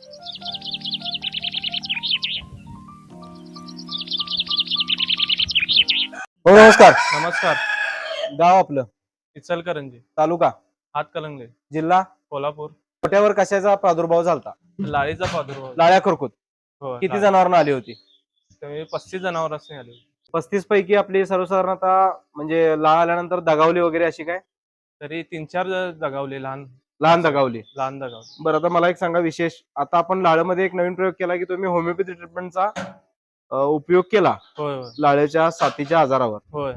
हो नमस्कार. नमस्कार. गाव आपलं? इचलकरंजी. तालुका? हातकलंगले जिल्हा? कोल्हापूर. छोट्यावर कशाचा प्रादुर्भाव झालता? लाळीचा प्रादुर्भाव. लाळ्या खुरकूत. हो, किती लाळी. जनावरांना आली होती? कमी पस्तीस जनावरांनी आले पस्तीस पैकी आपली सर्वसाधारणतः म्हणजे लाळ आल्यानंतर दगावली वगैरे अशी काय? तरी तीन चार ज- दगावले लहान. लहान दगावली लहान दगावले बरं आता मला एक सांगा विशेष आता आपण लाळमध्ये एक नवीन प्रयोग केला की तुम्ही होमिओपॅथी ट्रीटमेंटचा उपयोग केला होय होय लाळेच्या साथीच्या आजारावर होय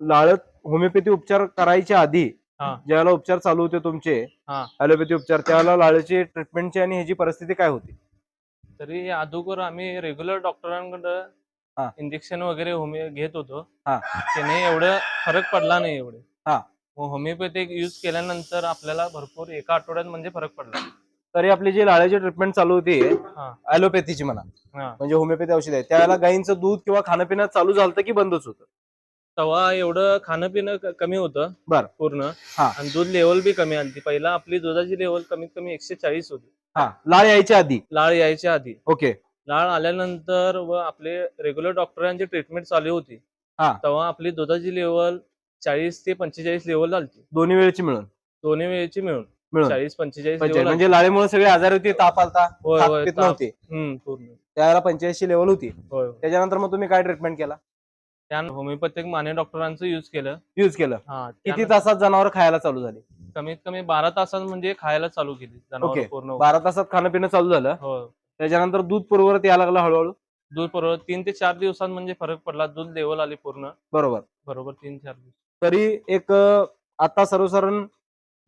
लाळत होमिओपॅथी उपचार करायच्या आधी हा. ज्यावेळेला उपचार चालू होते तुमचे हा. ॲलोपॅथी उपचार त्यावेळेला लाळेची ट्रीटमेंटची आणि ह्याची परिस्थिती काय होती तरी अगोदर आम्ही रेग्युलर डॉक्टरांकडे हा. इंजेक्शन वगैरे होमिओ घेत होतो हा. त्याने एवढं फरक पडला नाही एवढे हा. मग होमिओपॅथिक युज केल्यानंतर आपल्याला भरपूर एका आठवड्यात म्हणजे फरक पडला. तरी आपली जी लाळेची ट्रीटमेंट चालू होती हा. ॲलोपॅथीची म्हणा हा. म्हणजे होमिओपॅथी औषध आहे त्यावेळेला गायींचं दूध किंवा खाणं पिणं चालू झालं की बंदच होतं? तेव्हा एवढं खाणं पिणं क- कमी होतं. बर. पूर्ण. हा. आणि दूध लेवल बी कमी आली पहिला आपली दुधाची लेवल कमीत कमी एकशे चाळीस होती. हा. लाळ यायच्या आधी? लाळ यायच्या आधी. ओके. लाळ आल्यानंतर व आपले रेग्युलर डॉक्टरांची ट्रीटमेंट चालू होती. हा. तेव्हा आपली दुधाची लेवल चाळीस ते पंचेचाळीस लेवल झाली दोन्ही वेळची मिळून. दोन्ही वेळची मिळून. मिळून. चाळीस पंचेचाळीस पंचायत. म्हणजे लाळेमुळे सगळे आजार होते ताप आलता होय खात होय पित ताप- नव्हते हम्म, पूर्ण. त्यावेळेला पंच्याऐंशी लेवल होती. होय होय. त्याच्यानंतर मग तुम्ही काय ट्रीटमेंट केला? त्या होमिओपॅथिक माने डॉक्टरांचं युज केलं. युज केलं. हा किती त्यानं तासात जनावर खायला चालू झाली? कमीत कमी बारा तासात म्हणजे खायला चालू केली. जनावर. पूर्ण बारा तासात खाणं पिणं चालू झालं. त्याच्यानंतर दूध पुरवत यायला लागलं हळूहळू? दूध बरोबर तीन ते चार दिवसात म्हणजे फरक पडला. दूध लेवल आली पूर्ण. बरोबर. बरोबर तीन चार दिवस. तरी एक आता सर्वसाधारण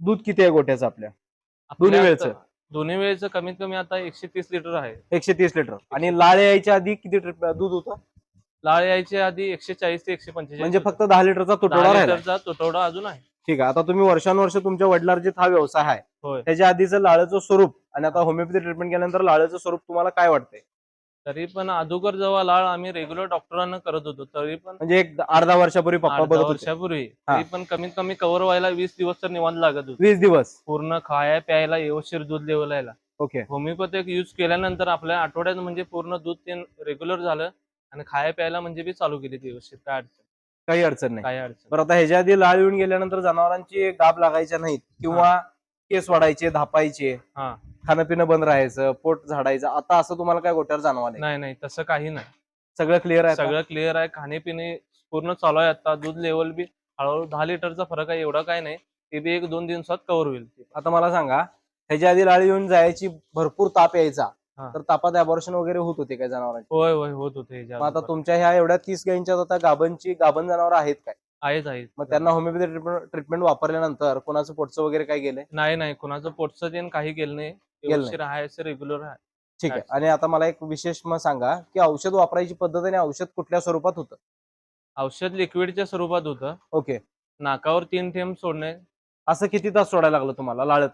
दूध किती आहे गोठ्याचं आपल्या? दोन्ही वेळचं? दोन्ही वेळचं कमीत कमी आता एकशे तीस लिटर आहे. एकशे तीस लिटर. आणि लाळ यायच्या आधी किती दूध होतं? लाळ यायच्या आधी एकशे चाळीस ते एकशे पंचेचाळीस म्हणजे फक्त दहा लिटरचा तुटवडा लिटरचा तुटवडा अजून आहे. ठीक आहे. आता तुम्ही वर्षानुवर्ष तुमच्या वडिलांचे हा व्यवसाय आहे. त्याच्या आधीचं लाळचं स्वरूप आणि आता होमिओपॅथी ट्रीटमेंट केल्यानंतर लाळचं स्वरूप तुम्हाला काय वाटतंय? तरी पण अगोदर जेव्हा लाळ आम्ही रेग्युलर डॉक्टरांना करत होतो तरी पण म्हणजे एक अर्धा वर्षापूर्वी पप्पा बघत होते. वर्षापूर्वी. हा. तरी पण कमीत कमी कव्हर व्हायला वीस दिवस तर निवांत लागत होते. वीस दिवस. पूर्ण खाया प्यायला व्यवस्थित दूध लेवल यायला ओके होमिओपॅथिक युज केल्यानंतर आपल्या आठवड्यात म्हणजे पूर्ण दूध ते रेग्युलर झालं आणि खाया प्यायला म्हणजे बी चालू केली ती व्यवस्थित काय अडचण काही अडचण नाही. काय अडचण बरं आता ह्याच्या आधी लाळ येऊन गेल्यानंतर जनावरांची गाब लागायच्या नाहीत किंवा केस वाढायचे धापायचे हा. खाणं पिणं बंद राहायचं पोट झाडायचं. आता असं तुम्हाला काय गोट्यावर जाणवलं नाही नाही तसं काही नाही. सगळं क्लिअर आहे? सगळं क्लिअर आहे. खाणेपिणे पूर्ण चालू आहे आता. दूध लेवल बी हळूहळू दहा लिटरचा फरक आहे. एवढा काय नाही. ते बी एक दोन दिवसात कव्हर होईल. आता मला सांगा ह्याच्या आधी लाळ येऊन जायची भरपूर ताप यायचा. तर तापात अबॉर्शन वगैरे होत होते काय जनावरांचे? होय होय होत होते. आता. तुमच्या ह्या एवढ्या तीस गायींच्यात आता गाभण जनावर आहेत काय? आहेत आहेत मग त्यांना होमिओपॅथी ट्रीटमेंट ट्रीटमेंट वापरल्यानंतर कोणाचं पोटचं वगैरे काय गेलंय? नाही नाही. कुणाचं पोटचं ते काही केलं नाही. व्यवस्थित राहायचं रेग्युलर आहे ठीक आहे. आणि आता मला एक विशेष मग सांगा की औषध वापरायची पद्धत आणि औषध कुठल्या स्वरूपात होतं? औषध लिक्विडच्या स्वरूपात होतं. ओके. नाकावर तीन थेंब सोडणे. असं किती तास सोडायला लागलं तुम्हाला? लाळत?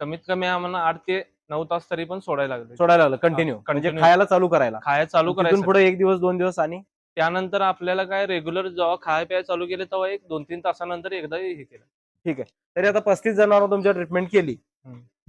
कमीत कमी आम्हाला आठ ते नऊ तास तरी पण सोडायला लागले. सोडायला लागलं. कंटिन्यू म्हणजे. खायला चालू करायला. खाया चालू करायचं पुढे एक दिवस दोन दिवस आणि? त्यानंतर आपल्याला काय रेग्युलर जेव्हा खाय प्याय चालू केले तेव्हा एक दोन तीन तासानंतर एकदा हे केलं. तरी आता पस्तीस जणांवर तुमच्या ट्रीटमेंट केली.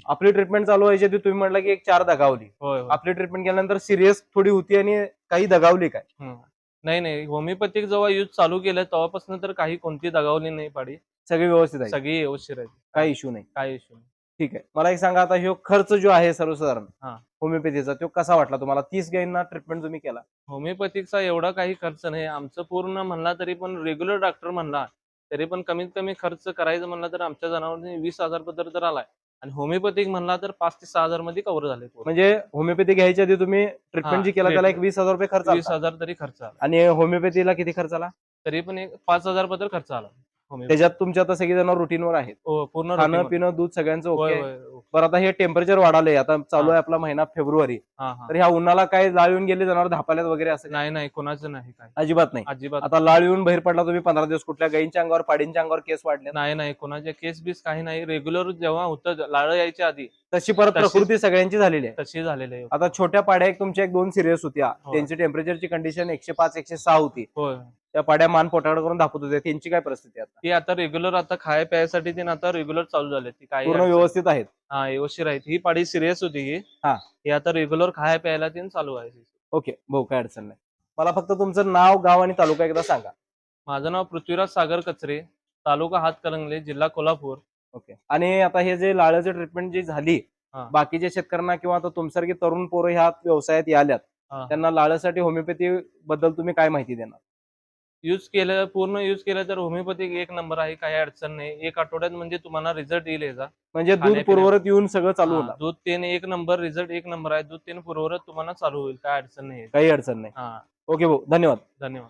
आपली ट्रीटमेंट चालू व्हायची आधी तुम्ही म्हटलं की एक चार दगावली. होय होय. आपली ट्रीटमेंट केल्यानंतर सिरियस थोडी होती आणि काही दगावली काय? हम्म. नाही नाही. होमिओपॅथिक जेव्हा यूज चालू केलं तेव्हापासून तर काही कोणती दगावली नाही पाडी. सगळी व्यवस्थित आहे. सगळी व्यवस्थित आहे. काही इश्यू नाही. काय इश्यू नाही. ठीक आहे. मला एक सांगा आता ह्यो खर्च जो आहे सर्वसाधारण हा. होमिओपॅथीचा तो कसा वाटला तुम्हाला? तीस गायींना ट्रीटमेंट तुम्ही केला? होमिओपॅथिकचा एवढा काही खर्च नाही. आमचं पूर्ण म्हणला तरी पण रेग्युलर डॉक्टर म्हणला तरी पण कमीत कमी खर्च करायचं म्हणलं तर आमच्या जनावरांनी वीस हजार पत्र तर आलाय. आणि होमिओपॅथिक म्हणला तर पाच ते सहा हजारमध्ये कव्हर झाले पूर्ण. म्हणजे होमिओपॅथी घ्यायच्या आधी तुम्ही ट्रीटमेंट जी केला त्याला एक वीस हजार रुपये खर्च वीस आला. हजार तरी खर्च आला. आणि होमिओपॅथीला किती खर्च आला? तरी पण एक पाच हजार पत्र खर्च आला. त्याच्यात तुमचे आता सगळी जण रुटीनवर आहेत. हो, पूर्ण खाणं पिणं दूध सगळ्यांचं ओके होय. बरं आता हे टेम्परेचर वाढालंय. आता चालू हा. आहे आपला महिना फेब्रुवारी. हा हा. तर ह्या उन्हाला काय लाळ येऊन गेले जनावर धापाल्यात वगैरे असं? नाही नाही कोणाचं नाही काय. अजिबात नाही. अजिबात आता लाळ येऊन बाहेर पडला तुम्ही पंधरा दिवस कुठल्या गायींच्या अंगावर पाडींच्या अंगावर केस वाढले नाही नाही कोणाचे केस बीस काही नाही. रेग्युलर जेव्हा होतं लाळ यायच्या आधी. तशी परत प्रकृती सगळ्यांची झालेली आहे. तशी झालेलं आहे. आता छोट्या पाड्या एक तुमच्या एक दोन सिरियस होत्या. हो. त्यांची टेम्परेचरची कंडिशन एकशे पाच एकशे सहा होती. त्या पाड्या मान पोटाड करून दाखवत होत्या त्यांची काय परिस्थिती आहे आता? ती आता रेग्युलर आता खाय प्यायसाठी ती आता रेग्युलर चालू झाले ती पूर्ण अडचण- व्यवस्थित आहेत. हा व्यवस्थित आहेत. ही पाडी सिरियस होती ही. हा. ही आता रेग्युलर खाय प्यायला ती चालू आहे. ओके भाऊ काय अडचण नाही. मला फक्त तुमचं नाव गाव आणि तालुका एकदा सांगा. माझं नाव पृथ्वीराज सागर कचरे तालुका हातकलंगले जिल्हा कोल्हापूर. ओके. आणि आता हे जे लाळाची ट्रीटमेंट जी झाली हा. बाकीच्या शेतकऱ्यांना किंवा आता तुमच्यासारखी तरुण पोरं ह्या व्यवसायात आल्यात हा. त्यांना लाळासाठी होमिओपॅथी बद्दल तुम्ही काय माहिती देणार? युज केलं पूर्ण युज केलं तर होमिओपॅथिक एक नंबर आहे काही अडचण नाही. एक आठवड्यात म्हणजे तुम्हाला रिझल्ट येईल याचा. म्हणजे दूध खाण्यापिण्या- पुरवरत येऊन सगळं चालू हा, होणार. दूध तीन एक नंबर रिझल्ट एक नंबर आहे. दूध तीन पुरवत तुम्हाला चालू होईल काय अडचण नाही. काही अडचण नाही. हा. ओके भाऊ धन्यवाद. धन्यवाद.